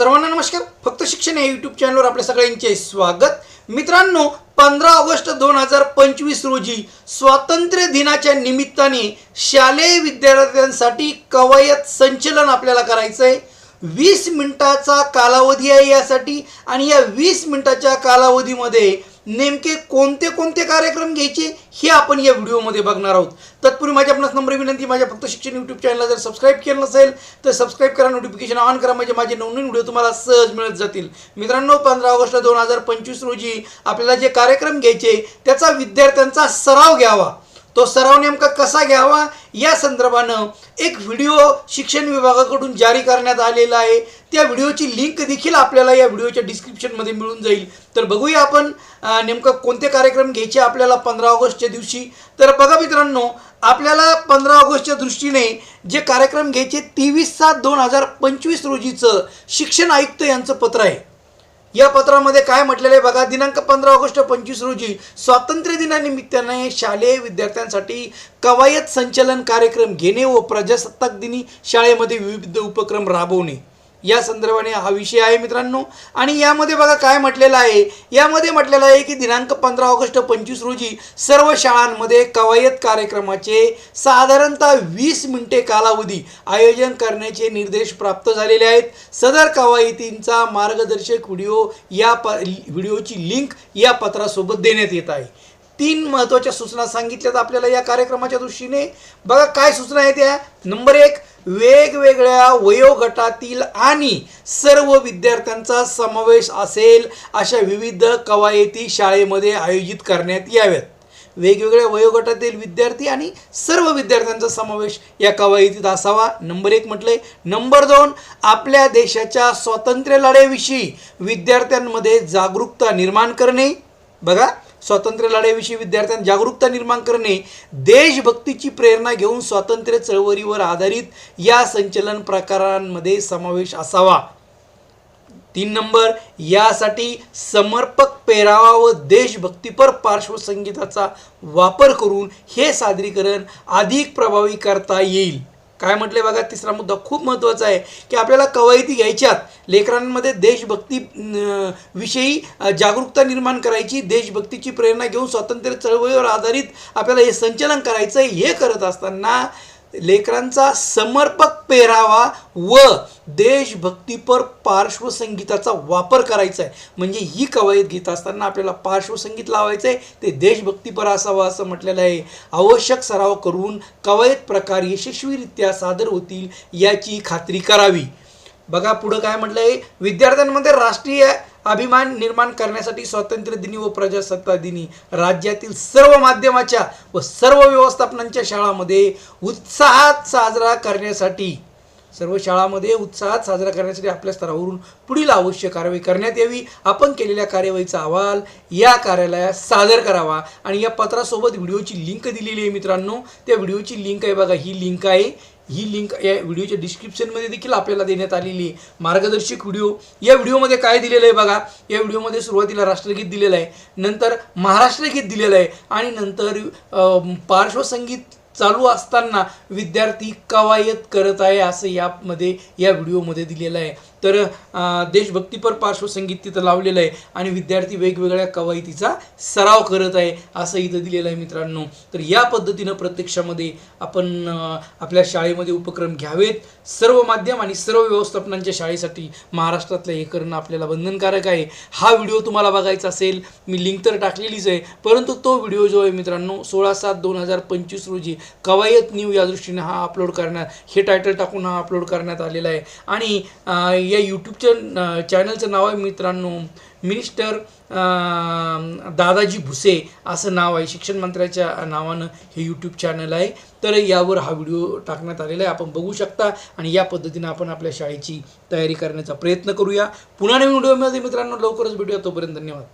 सर्वांना नमस्कार. फक्त शिक्षण या यूट्यूब चॅनलवर आपल्या सगळ्यांचे स्वागत. मित्रांनो पंधरा ऑगस्ट दोन हजार पंचवीस रोजी स्वातंत्र्य दिनाच्या निमित्ताने शालेय विद्यार्थ्यांसाठी कवायत संचलन आपल्याला करायचं आहे वीस मिनिटाचा कालावधी आहे यासाठी आणि या वीस मिनिटाच्या कालावधीमध्ये नेमके कोणते कोणते कार्यक्रम घ्यायचे हे आपण या व्हिडिओमध्ये बघणार आहोत. तत्पूर्वी माझ्या आपणास नम्र विनंती माझ्या फक्त शिक्षण यूट्यूब चॅनलला जर सबस्क्राईब केलं नसेल तर सबस्क्राईब करा नोटिफिकेशन ऑन करा म्हणजे माझे नवनवीन व्हिडिओ तुम्हाला सहज मिळत जातील. मित्रांनो पंधरा ऑगस्ट दोन हजार पंचवीस रोजी आपल्याला जे कार्यक्रम घ्यायचे त्याचा विद्यार्थ्यांचा सराव घ्यावा. तो सराव नेमका कसा घ्यावा? या संदर्भानं एक व्हिडिओ शिक्षण विभागाकडून जारी करण्यात आलेला आहे. त्या व्हिडिओची लिंक देखील आपल्याला या व्हिडिओच्या डिस्क्रिप्शनमध्ये मिळून जाईल. तर बघूया आपण नेमकं कोणते कार्यक्रम घ्यायचे आपल्याला पंधरा ऑगस्टच्या दिवशी. तर बघा मित्रांनो आपल्याला पंधरा ऑगस्टच्या दृष्टीने जे कार्यक्रम घ्यायचे तेवीस सात दोन हजार पंचवीस रोजीचं शिक्षण आयुक्त यांचं पत्र आहे. या पत्रामध्ये काय म्हटलेलं आहे बघा दिनांक पंधरा ऑगस्ट पंचवीस रोजी स्वातंत्र्य दिनानिमित्ताने शालेय विद्यार्थ्यांसाठी कवायत संचलन कार्यक्रम घेणे व प्रजासत्ताक दिनी शाळेमध्ये विविध उपक्रम राबवणे. या संदर्भाने हा विषय आहे मित्रांनो. आणि यामध्ये बघा काय म्हटलेलं आहे. यामध्ये म्हटलेलं आहे की दिनांक पंधरा ऑगस्ट पंचवीस रोजी सर्व शाळांमध्ये कवायत कार्यक्रमाचे साधारणतः वीस मिनिटे कालावधी आयोजन करण्याचे निर्देश प्राप्त झालेले आहेत. सदर कवायतींचा मार्गदर्शक व्हिडिओ या प व्हिडिओची लिंक या पत्रासोबत देण्यात येत आहे. तीन महत्त्वाच्या सूचना सांगितल्यात आपल्याला या कार्यक्रमाच्या दृष्टीने. बघा काय सूचना आहेत त्या नंबर एक वेगवेगळ्या वयोगटातील आणि सर्व विद्यार्थ्यांचा समावेश असेल अशा विविध कवायती शाळेमध्ये आयोजित करण्यात याव्यात. वेगवेगळ्या वयोगटातील विद्यार्थी आणि सर्व विद्यार्थ्यांचा समावेश या कवायतीत असावा. नंबर एक म्हटलंय. नंबर दोन आपल्या देशाच्या स्वातंत्र्य लढ्याविषयी विद्यार्थ्यांमध्ये जागरूकता निर्माण करणे. बघा स्वातंत्र्य लढ्याविषयी विद्यार्थ्यांना जागरूकता निर्माण करणे देशभक्तीची प्रेरणा घेऊन स्वातंत्र्य चळवळीवर आधारित या संचलन प्रकारांमध्ये समावेश असावा. तीन नंबर यासाठी समर्पक पेरावा व देशभक्तीपर पार्श्वसंगीताचा वापर करून हे सादरीकरण अधिक प्रभावी करता येईल. काय म्हटले बघा तिसरा मुद्दा खूप महत्त्वाचा आहे की आपल्याला कवायती घ्यायच्यात. लेकरांमध्ये देशभक्ती विषयी जागरूकता निर्माण करायची देशभक्तीची प्रेरणा घेऊन स्वातंत्र्य चळवळीवर आधारित आपल्याला हे संचलन करायचं हे करत असताना लेकरांचा समर्पक पेहरावा व देशभक्तीपर पार्श्वसंगीताचा वापर करायचा आहे म्हणजे ही कवायत घेत असताना आपल्याला पार्श्वसंगीत लावायचं आहे ते देशभक्तीपर असावं असं म्हटलेलं आहे. आवश्यक सराव करून कवायत प्रकार यशस्वीरित्या सादर होतील याची खात्री करावी. बघा पुढं काय म्हटलं आहे विद्यार्थ्यांमध्ये राष्ट्रीय अभिमान निर्माण करण्यासाठी स्वातंत्र्य दिनी व प्रजासत्ता दिनी राज्यातील सर्व माध्यमाच्या व सर्व व्यवस्थापनांच्या शाळामध्ये उत्साहात साजरा करण्यासाठी सर्व शाळामध्ये उत्साहात साजरा करण्यासाठी आपल्या स्तरावरून पुढील आवश्यक कारवाई करण्यात यावी. आपण केलेल्या कार्यवाहीचा अहवाल या कार्यालयात सादर करावा आणि या पत्रासोबत व्हिडिओची लिंक दिलेली आहे मित्रांनो. त्या व्हिडिओची लिंक आहे बघा ही लिंक आहे. ही लिंक या व्हिडिओच्या डिस्क्रिप्शनमध्ये देखील आपल्याला देण्यात आलेली आहे. मार्गदर्शक व्हिडिओ या व्हिडिओमध्ये काय दिलेलं आहे बघा. या व्हिडिओमध्ये सुरुवातीला राष्ट्रगीत दिलेलं आहे. नंतर महाराष्ट्रगीत दिलेलं आहे. आणि नंतर पार्श्वसंगीत चालू असताना विद्यार्थी कवायत करत आहे असं यामध्ये या व्हिडिओमध्ये दिलेलं आहे. तर देशभक्तीपर पार्श्वसंगीत तिथं लावलेलं आहे आणि विद्यार्थी वेगवेगळ्या कवायतीचा सराव करत आहे असं इथं दिलेलं आहे मित्रांनो. तर या पद्धतीनं प्रत्यक्षामध्ये आपण आपल्या शाळेमध्ये उपक्रम घ्यावेत. सर्व माध्यम आणि सर्व व्यवस्थापनांच्या शाळेसाठी महाराष्ट्रातलं हे करणं आपल्याला बंधनकारक आहे. हा व्हिडिओ तुम्हाला बघायचा असेल मी लिंक तर टाकलेलीच आहे परंतु तो व्हिडिओ जो आहे मित्रांनो सोळा सात दोन हजार पंचवीस रोजी कवायत न्यू या दृष्टीने हा अपलोड करण्यात हे टायटल टाकून हा अपलोड करण्यात आलेला आहे. आणि या यूट्यूबच्या चॅनलचं नाव आहे मित्रांनो मिनिस्टर दादाजी भुसे असं नाव आहे. शिक्षण मंत्र्याच्या नावानं हे यूट्यूब चॅनल आहे. तर यावर हा व्हिडिओ टाकण्यात आलेला आहे. आपण बघू शकता आणि या पद्धतीनं आपण आपल्या शाळेची तयारी करण्याचा प्रयत्न करूया. पुन्हा नवीन व्हिडिओमध्ये मित्रांनो लवकरच भेटूया. तोपर्यंत धन्यवाद.